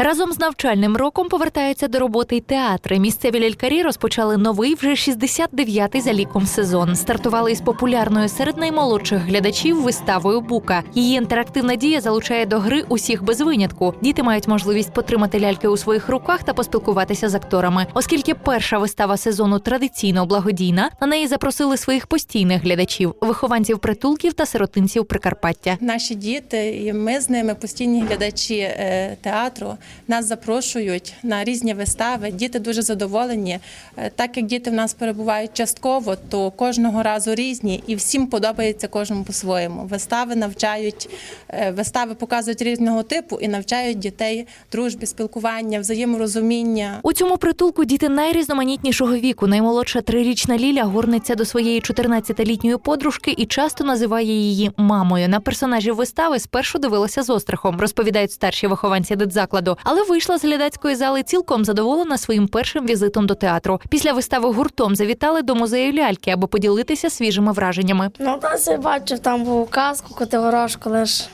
Разом з навчальним роком повертаються до роботи й театри. Місцеві лялькарі розпочали новий вже 69-й за ліком сезон. Стартували із популярною серед наймолодших глядачів виставою Бука. Її інтерактивна дія залучає до гри усіх без винятку. Діти мають можливість потримати ляльки у своїх руках та поспілкуватися з акторами. Оскільки перша вистава сезону традиційно благодійна, на неї запросили своїх постійних глядачів, вихованців притулків та сиротинців Прикарпаття. Наші діти, і ми з ними постійні глядачі е, театру. Нас запрошують на різні вистави. Діти дуже задоволені. Е, Так як діти в нас перебувають частково, то кожного разу різні, і всім подобається кожному по-своєму. Вистави навчають, е, вистави показують різного типу і навчають дітей дружбі, спілкування, взаєморозуміння. У цьому притулку діти найрізноманітнішого віку. Наймолодша трирічна Ліля горниться до своєї 14-літньої подружки і часто називає її мамою. На персонажів вистави спершу дивилася з острахом, розповідають старші вихованці дитзакладу, але вийшла з глядацької зали цілком задоволена своїм першим візитом до театру. Після вистави гуртом завітали до музею ляльки, аби поділитися свіжими враженнями. Ну, та я бачив, там був казку, котигорошку лиш.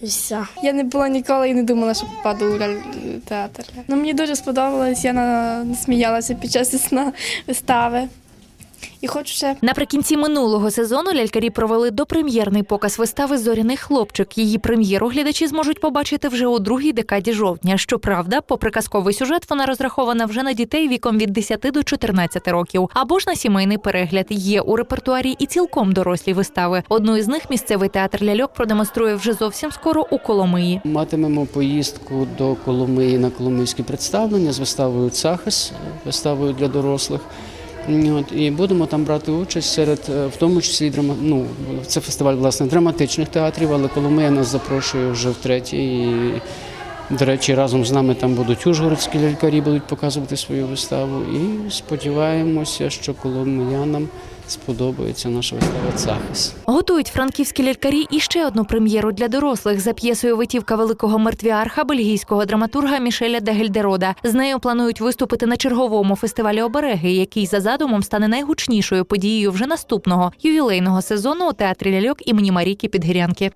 І все. Я не була ніколи і не думала, що попаду у ляль- театр. Ну, мені дуже сподобалось, я на... сміялася під час сна вистави. І хочу ще Наприкінці минулого сезону лялькарі провели допрем'єрний показ вистави Зоряний хлопчик. Її прем'єру глядачі зможуть побачити вже у другій декаді жовтня. Щоправда, попри казковий сюжет, вона розрахована вже на дітей віком від 10 до 14 років, або ж на сімейний перегляд. Є у репертуарі і цілком дорослі вистави. Одну із них місцевий театр ляльок продемонструє вже зовсім скоро у Коломиї. Матимемо поїздку до Коломиї на Коломийські представлення з виставою Цахис, виставою для дорослих. От, і будемо там брати участь серед, е, в тому числі драма, ну, це фестиваль власне драматичних театрів, але Коломия нас запрошує вже втретє. І, до речі, разом з нами там будуть ужгородські лялькарі, будуть показувати свою виставу. І сподіваємося, що коломиянам сподобається наша вистава Цахис. Готують франківські лялькарі і ще одну прем'єру для дорослих за п'єсою витівка великого мертвіарха бельгійського драматурга Мішеля де Гельдерода. З нею планують виступити на черговому фестивалі обереги, який за задумом стане найгучнішою подією вже наступного ювілейного сезону у театрі ляльок імені Марійки Підгірянки.